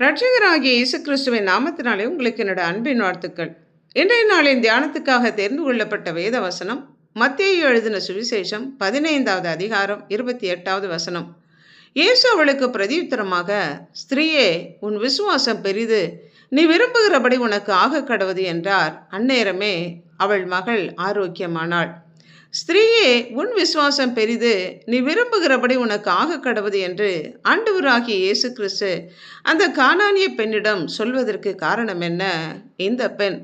ரட்சகராகிய இயேசு கிறிஸ்துவின் நாமத்தினாலே உங்களுக்கு என்னோட அன்பின் வாழ்த்துக்கள். இன்றைய நாளின் தியானத்துக்காக தெரிந்து கொள்ளப்பட்ட வேத வசனம் மத்தியை எழுதின சுவிசேஷம் பதினைந்தாவது அதிகாரம் இருபத்தி எட்டாவது வசனம். இயேசு அவளுக்கு பிரதியுத்தரமாக ஸ்திரீயே உன் விசுவாசம் பெரிது. நீ விரும்புகிறபடி உனக்கு ஆக கடவுது என்றார். அந்நேரமே அவள் மகள் ஆரோக்கியமானாள். ஸ்திரீயே உன் விசுவாசம் பெரிது. நீ விரும்புகிறபடி உனக்கு ஆக கடவுது என்று ஆண்டவராகிய இயேசு கிறிஸ்து அந்த காணானிய பெண்ணிடம் சொல்வதற்கு காரணம் என்ன? இந்த பெண்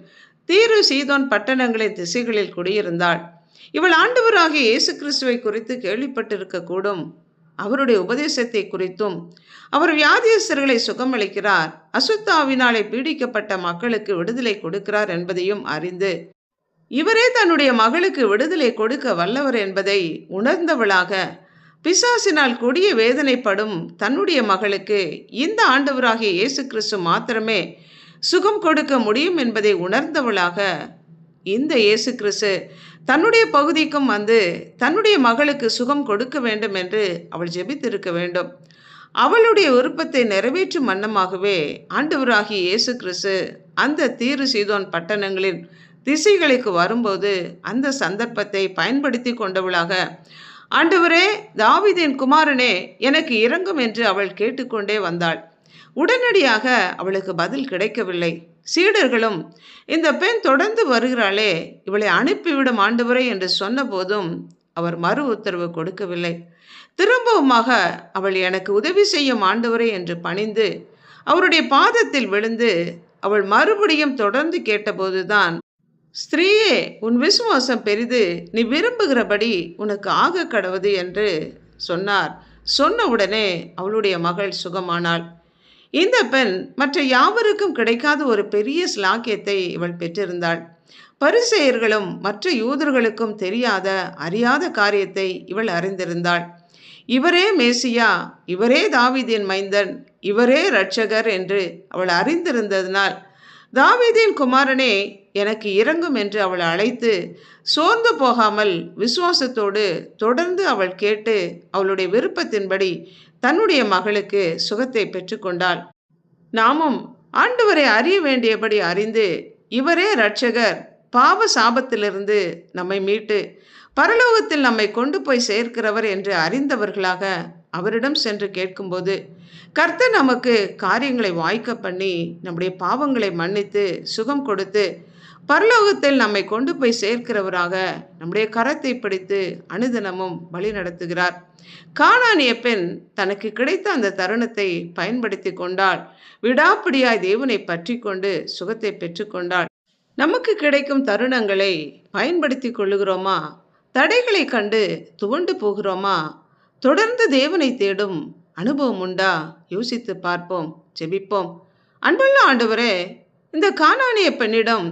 தீரு சீதோன் பட்டணங்களின் திசைகளில் குடியிருந்தாள். இவள் ஆண்டவராகிய இயேசு கிறிஸ்துவை குறித்து கேள்விப்பட்டிருக்கக்கூடும் அவருடைய உபதேசத்தை குறித்தும் அவர் வியாதியஸ்தர்களை சுகமளிக்கிறார். அசுத்தாவினாலே பீடிக்கப்பட்ட மக்களுக்கு விடுதலை கொடுக்கிறார் என்பதையும் அறிந்து இவரே தன்னுடைய மகளுக்கு விடுதலை கொடுக்க வல்லவர் என்பதை உணர்ந்தவளாக பிசாசினால் கொடிய வேதனைப்படும் தன்னுடைய மகளுக்கு இந்த ஆண்டவராகிய இயேசு கிறிஸ்து மாத்திரமே சுகம் கொடுக்க முடியும் என்பதை உணர்ந்தவளாக இந்த இயேசு கிறிஸ்து தன்னுடைய பகுதிக்கும் வந்து தன்னுடைய மகளுக்கு சுகம் கொடுக்க வேண்டும் என்று அவள் ஜெபித்திருக்க வேண்டும். அவளுடைய விருப்பத்தை நிறைவேற்றும் வண்ணமாகவே ஆண்டவராகிய இயேசு கிறிஸ்து அந்த தீரு சீதோன் பட்டணங்களின் திசைகளுக்கு வரும்போது அந்த சந்தர்ப்பத்தை பயன்படுத்தி கொண்டவளாக ஆண்டவரே தாவிதின் குமாரனே எனக்கு இறங்கும் என்று அவள் கேட்டுக்கொண்டே வந்தாள். உடனடியாக அவளுக்கு பதில் கிடைக்கவில்லை. சீடர்களும் இந்த பெண் தொடர்ந்து வருகிறாளே இவளை அனுப்பிவிடும் ஆண்டவரே என்று சொன்னபோதும் அவர் மறு உத்தரவு கொடுக்கவில்லை. திரும்பவுமாக அவள் எனக்கு உதவி செய்யும் ஆண்டவரே என்று பணிந்து அவருடைய பாதத்தில் விழுந்து அவள் மறுபடியும் தொடர்ந்து கேட்டபோதுதான் ஸ்திரீயே உன் விசுவாசம் பெரிது. நீ விரும்புகிறபடி உனக்கு ஆக கடவுது என்று சொன்னார். சொன்ன உடனே அவளுடைய மகள் சுகமானாள். இந்த பெண் மற்ற யாவருக்கும் கிடைக்காத ஒரு பெரிய ஸ்லாக்கியத்தை இவள் பெற்றிருந்தாள். பரிசெயர்களும் மற்ற யூதர்களுக்கும் தெரியாத அறியாத காரியத்தை இவள் அறிந்திருந்தாள். இவரே மேசியா இவரே தாவிதின் மைந்தன் இவரே ரட்சகர் என்று அவள் அறிந்திருந்ததினால் தாவீதின் குமாரனே எனக்கு இறங்கும் என்று அவள் அழைத்து சோர்ந்து போகாமல் விசுவாசத்தோடு தொடர்ந்து அவள் கேட்டு அவளுடைய விருப்பத்தின்படி தன்னுடைய மகளுக்கு சுகத்தை பெற்றுக்கொண்டாள். நாமும் ஆண்டவரை அறிய வேண்டியபடி அறிந்து இவரே இரட்சகர் பாவ சாபத்திலிருந்து நம்மை மீட்டு பரலோகத்தில் நம்மை கொண்டு போய் சேர்க்கிறவர் என்று அறிந்தவர்களாக அவரிடம் சென்று கேட்கும்போது கர்த்தர் நமக்கு காரியங்களை வாய்க்க பண்ணி நம்முடைய பாவங்களை மன்னித்து சுகம் கொடுத்து பரலோகத்தில் நம்மை கொண்டு போய் சேர்க்கிறவராக நம்முடைய கரத்தை பிடித்து அனுதினமும் வழி நடத்துகிறார். காணானிய பெண் தனக்கு கிடைத்த அந்த தருணத்தை பயன்படுத்தி கொண்டால் விடாப்பிடியாய் தேவனை பற்றி கொண்டு சுகத்தை பெற்றுக்கொண்டாள் நமக்கு கிடைக்கும் தருணங்களை பயன்படுத்தி கொள்ளுகிறோமா? தடைகளை கண்டு துவண்டு போகிறோமா? தொடர்ந்து தேவனை தேடும் அனுபவம் உண்டா? யோசித்து பார்ப்போம் ஜெபிப்போம். அன்புள்ள ஆண்டவரே இந்த காணானிய பெண்ணிடம்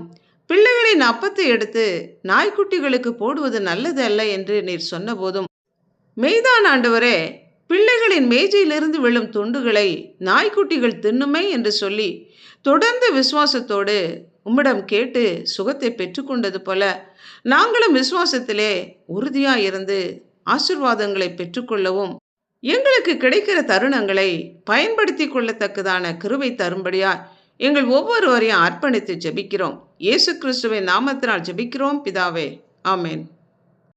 பிள்ளைகளின் அப்பத்தை எடுத்து நாய்க்குட்டிகளுக்கு போடுவது நல்லது அல்ல என்று நீர் சொன்னபோதும் மெய்தான் ஆண்டவரே பிள்ளைகளின் மேஜையிலிருந்து விழும் துண்டுகளை நாய்க்குட்டிகள் தின்னுமே என்று சொல்லி தொடர்ந்து விசுவாசத்தோடு உம்மிடம் கேட்டு சுகத்தை பெற்றுக்கொண்டது போல நாங்களும் விசுவாசத்திலே உறுதியாக இருந்து ஆசிர்வாதங்களை பெற்றுக்கொள்ளவும் எங்களுக்கு கிடைக்கிற தருணங்களை பயன்படுத்தி கொள்ளத்தக்கதான கிருவை தரும்படியாய் எங்கள் ஒவ்வொருவரையும் அர்ப்பணித்து ஜெபிக்கிறோம். இயேசு கிறிஸ்துவின் நாமத்தினால் ஜெபிக்கிறோம். பிதாவே ஆமேன்.